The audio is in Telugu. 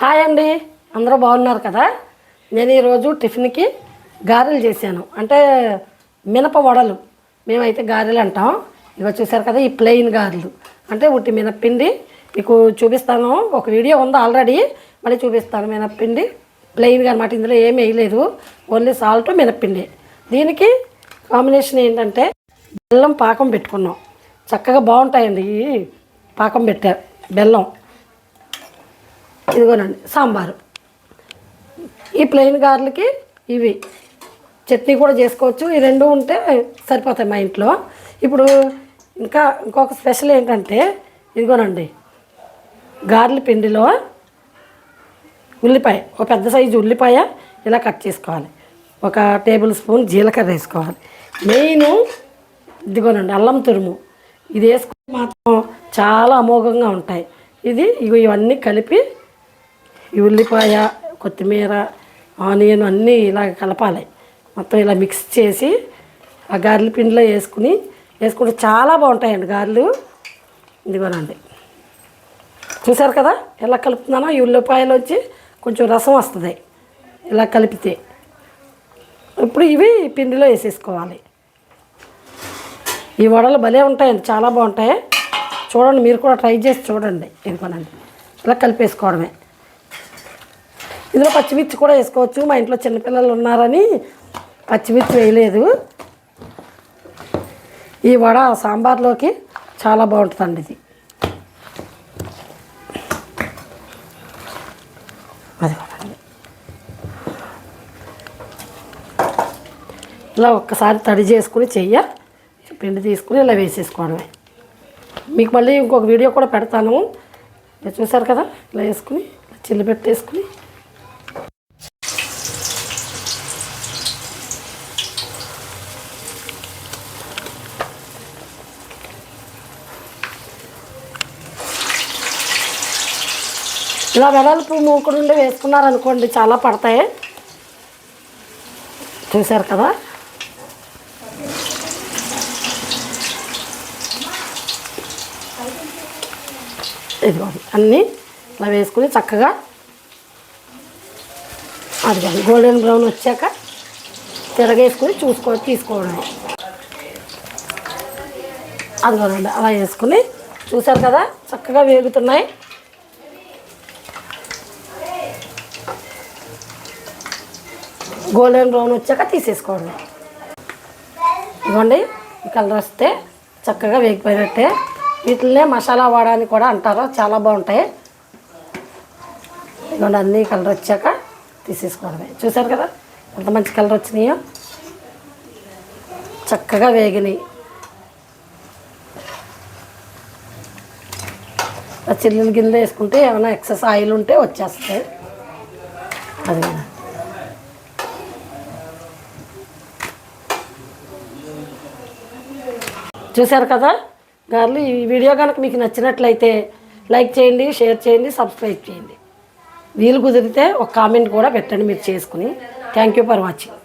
హాయ్ అండి. అందరూ బాగున్నారు కదా? నేను ఈరోజు టిఫిన్కి గారెలు చేశాను. అంటే మినప వడలు. మేమైతే గారెలు అంటాం. ఇగో చూసారు కదా ఈ ప్లెయిన్ గారెలు. అంటే ఉట్టి మినప్పిండి. మీకు చూపిస్తాను. ఒక వీడియో ఉంది ఆల్రెడీ. మళ్ళీ చూపిస్తాను. మినప్పిండి ప్లెయిన్గా అనమాట. ఇందులో ఏమి వేయలేదు. ఓన్లీ సాల్ట్ మినప్పిండి. దీనికి కాంబినేషన్ ఏంటంటే బెల్లం పాకం పెట్టుకున్నాం. చక్కగా బాగుంటాయండి ఈ పాకం పెట్టారు బెల్లం. ఇదిగోనండి సాంబారు. ఈ ప్లెయిన్ గార్లకి ఇవి. చట్నీ కూడా చేసుకోవచ్చు. ఈ రెండు ఉంటే సరిపోతాయి మా ఇంట్లో. ఇప్పుడు ఇంకా ఇంకొక స్పెషల్ ఏంటంటే ఇదిగోనండి గార్ల పిండిలో ఉల్లిపాయ ఒక పెద్ద సైజు ఉల్లిపాయ ఇలా కట్ చేసుకోవాలి. ఒక టేబుల్ స్పూన్ జీలకర్ర వేసుకోవాలి. మెయిన్ ఇదిగోనండి అల్లం తురుము. ఇది వేసుకుంటే మాత్రం చాలా అమోఘంగా ఉంటాయి. ఇది ఇవన్నీ కలిపి ఈ ఉల్లిపాయ కొత్తిమీర ఆనియన్ అన్నీ ఇలా కలపాలి. మొత్తం ఇలా మిక్స్ చేసి ఆ గారెల పిండిలో వేసుకుని వేసుకుంటే చాలా బాగుంటాయండి గారెలు. ఇదిగోనండి. చూసారు కదా ఎలా కలుపుతున్నానో? ఈ ఉల్లిపాయలు వచ్చి కొంచెం రసం వస్తుంది. ఇలా కలిపితే. ఇప్పుడు ఇవి పిండిలో వేసేసుకోవాలి. ఈ వడలు భలే ఉంటాయండి చాలా బాగుంటాయి. చూడండి మీరు కూడా ట్రై చేసి చూడండి. ఇదిగోనండి. ఇలా కలిపేసుకోవడమే. ఇందులో పచ్చిమిర్చి కూడా వేసుకోవచ్చు. మా ఇంట్లో చిన్నపిల్లలు ఉన్నారని పచ్చిమిర్చి వేయలేదు. ఈ వడ సాంబార్లోకి చాలా బాగుంటుందండి ఇది. అది ఇలా ఒక్కసారి తడి చేసుకుని చెయ్య పిండి తీసుకుని ఇలా వేసేసుకోవడమే. మీకు మళ్ళీ ఇంకొక వీడియో కూడా పెడతాను. చూసారు కదా? ఇలా వేసుకుని చిల్లి పెట్టేసుకుని. ఇలా వెడల్పు మూకుడుండి వేసుకున్నారనుకోండి చాలా పడతాయి. చూశారు కదా? ఇదిగో అన్నీ ఇలా వేసుకుని చక్కగా అది గోల్డెన్ బ్రౌన్ వచ్చాక తిరగేసుకుని చూసుకో తీసుకోవడమే అదిగోనండి అలా వేసుకుని చూశారు కదా? చక్కగా వేగుతున్నాయి. గోల్డెన్ బ్రౌన్ వచ్చాక తీసేసుకోండి. ఇవ్వండి ఈ కలర్ వస్తే చక్కగా వేగిపోయినట్టే. వీటినే మసాలా వాడని అని కూడా అంటారు చాలా బాగుంటాయి. ఇదిగోండి అన్ని కలర్ వచ్చాక తీసేసుకోవడమే చూసారు కదా ఎంత మంచి కలర్ వచ్చినాయో. చక్కగా వేగినాయి. ఆ చిల్లుల గిన్నె వేసుకుంటే ఏమైనా ఎక్సెస్ ఆయిల్ ఉంటే వచ్చేస్తాయి. అది చూశారు కదా? గార్లు ఈ వీడియో కనుక మీకు నచ్చినట్లయితే లైక్ చేయండి షేర్ చేయండి సబ్స్క్రైబ్ చేయండి. వీలు కుదిరితే ఒక కామెంట్ కూడా పెట్టండి మీరు చేసుకుని. Thank you for watching.